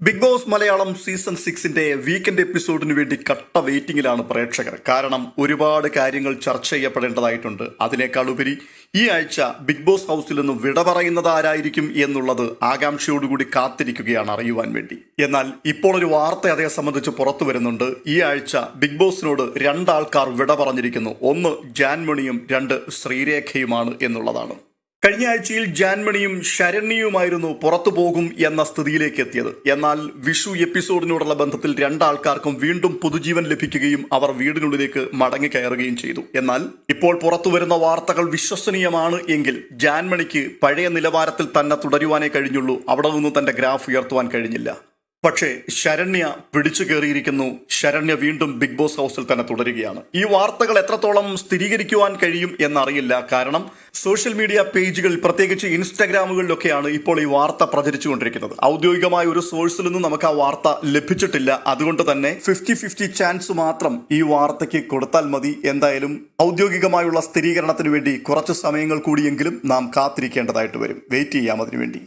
Big boss Malayalam season സിക്സിന്റെ weekend എപ്പിസോഡിന് വേണ്ടി കട്ട വെയിറ്റിംഗിലാണ് പ്രേക്ഷകർ. കാരണം ഒരുപാട് കാര്യങ്ങൾ ചർച്ച ചെയ്യപ്പെടേണ്ടതായിട്ടുണ്ട്. അതിനേക്കാൾ ഉപരി ഈ ആഴ്ച ബിഗ് ബോസ് ഹൗസിൽ നിന്ന് വിട പറയുന്നത് ആരായിരിക്കും എന്നുള്ളത് ആകാംക്ഷയോടുകൂടി കാത്തിരിക്കുകയാണ് അറിയുവാൻ വേണ്ടി. എന്നാൽ ഇപ്പോൾ ഒരു വാർത്ത അതേ സംബന്ധിച്ച് പുറത്തു വരുന്നുണ്ട്. ഈ ആഴ്ച ബിഗ് ബോസിനോട് രണ്ടാൾക്കാർ വിട പറഞ്ഞിരിക്കുന്നു. ഒന്ന് ജാൻമണിയും രണ്ട് ശ്രീരേഖയുമാണ് എന്നുള്ളതാണ്. കഴിഞ്ഞ ആഴ്ചയിൽ ജാൻമണിയും ശരണ്യയുമായിരുന്നു പുറത്തു പോകും എന്ന സ്ഥിതിയിലേക്ക് എത്തിയത്. എന്നാൽ വിഷു എപ്പിസോഡിനോടുള്ള ബന്ധത്തിൽ രണ്ടാൾക്കാർക്കും വീണ്ടും പുതുജീവൻ ലഭിക്കുകയും അവർ വീടിനുള്ളിലേക്ക് മടങ്ങി കയറുകയും ചെയ്തു. എന്നാൽ ഇപ്പോൾ പുറത്തു വരുന്ന വാർത്തകൾ വിശ്വസനീയമാണ് എങ്കിൽ ജാൻമണിക്ക് പഴയ നിലവാരത്തിൽ തന്നെ തുടരുവാനേ കഴിഞ്ഞുള്ളൂ. അവിടെ നിന്ന് തന്റെ ഗ്രാഫ് ഉയർത്തുവാൻ കഴിഞ്ഞില്ല. പക്ഷേ ശരണ്യ പിടിച്ചു കയറിയിരിക്കുന്നു. ശരണ്യ വീണ്ടും ബിഗ് ബോസ് ഹൗസിൽ തന്നെ തുടരുകയാണ്. ഈ വാർത്തകൾ എത്രത്തോളം സ്ഥിരീകരിക്കുവാൻ കഴിയും എന്നറിയില്ല. കാരണം സോഷ്യൽ മീഡിയ പേജുകൾ പ്രത്യേകിച്ച് ഇൻസ്റ്റാഗ്രാമുകളിലൊക്കെയാണ് ഇപ്പോൾ ഈ വാർത്ത പ്രചരിച്ചുകൊണ്ടിരിക്കുന്നത്. ഔദ്യോഗികമായ ഒരു സോഴ്സിൽ നിന്നും നമുക്ക് ആ വാർത്ത ലഭിച്ചിട്ടില്ല. അതുകൊണ്ട് തന്നെ ഫിഫ്റ്റി ഫിഫ്റ്റി ചാൻസ് മാത്രം ഈ വാർത്തയ്ക്ക് കൊടുത്താൽ മതി. എന്തായാലും ഔദ്യോഗികമായുള്ള സ്ഥിരീകരണത്തിന് വേണ്ടി കുറച്ച് സമയങ്ങൾ കൂടിയെങ്കിലും നാം കാത്തിരിക്കേണ്ടതായിട്ട് വരും. വെയിറ്റ് ചെയ്യാം അതിനുവേണ്ടി.